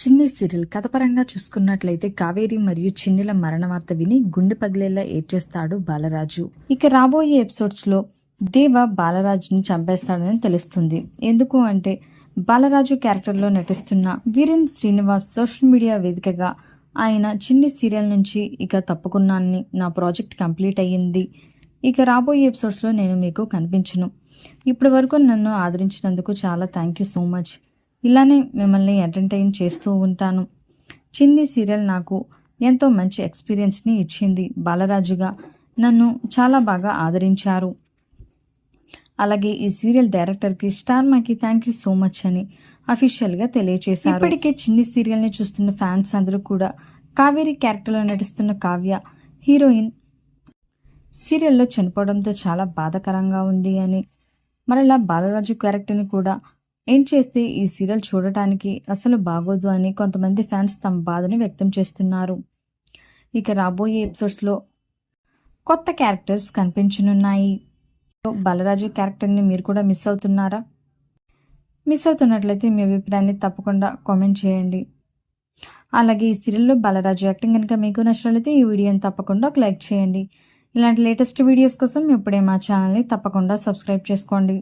చిన్ని సీరియల్ కథపరంగా చూసుకున్నట్లయితే కావేరి మరియు చిన్నిల మరణ వార్త విని గుండె పగిలేలా ఏడ్చేస్తాడు బాలరాజు. ఇక రాబోయే ఎపిసోడ్స్లో దేవ బాలరాజుని చంపేస్తాడని తెలుస్తుంది. ఎందుకు అంటే బాలరాజు క్యారెక్టర్లో నటిస్తున్న వీరేన్ శ్రీనివాస్ సోషల్ మీడియా వేదికగా ఆయన చిన్ని సీరియల్ నుంచి ఇక తప్పుకున్నాన్ని నా ప్రాజెక్ట్ కంప్లీట్ అయ్యింది. ఇక రాబోయే ఎపిసోడ్స్లో నేను మీకు కనిపించను. ఇప్పటి వరకు నన్ను ఆదరించినందుకు చాలా థ్యాంక్ యూ సో మచ్ ఇలానే మిమ్మల్ని ఎంటర్టైన్ చేస్తూ ఉంటాను. చిన్ని సీరియల్ నాకు ఎంతో మంచి ఎక్స్పీరియన్స్ని ఇచ్చింది. బాలరాజుగా నన్ను చాలా బాగా ఆదరించారు. అలాగే ఈ సీరియల్ డైరెక్టర్కి స్టార్ మాకి థ్యాంక్ యూ సో మచ్ అని అఫీషియల్గా తెలియజేశారు ఇప్పటికే చిన్ని సీరియల్ని చూస్తున్న ఫ్యాన్స్ అందరూ కూడా కావేరి క్యారెక్టర్లో నటిస్తున్న కావ్య హీరోయిన్ సీరియల్లో చనిపోవడంతో చాలా బాధాకరంగా ఉంది అని మరలా బాలరాజు క్యారెక్టర్ని కూడా ఏం చేస్తే ఈ సీరియల్ చూడటానికి అసలు బాగోదు అని కొంతమంది ఫ్యాన్స్ తమ బాధను వ్యక్తం చేస్తున్నారు. ఇక రాబోయే ఎపిసోడ్స్లో కొత్త క్యారెక్టర్స్ కనిపించనున్నాయి. బాలరాజు క్యారెక్టర్ని మీరు కూడా మిస్ అవుతున్నారా? మిస్ అవుతున్నట్లయితే మీ అభిప్రాయాన్ని తప్పకుండా కామెంట్ చేయండి. అలాగే ఈ సీరియల్లో బాలరాజు యాక్టింగ్ కనుక మీకు నచ్చినట్లయితే ఈ వీడియోని తప్పకుండా ఒక లైక్ చేయండి. ఇలాంటి లేటెస్ట్ వీడియోస్ కోసం ఇప్పుడే మా ఛానల్ని తప్పకుండా సబ్స్క్రైబ్ చేసుకోండి.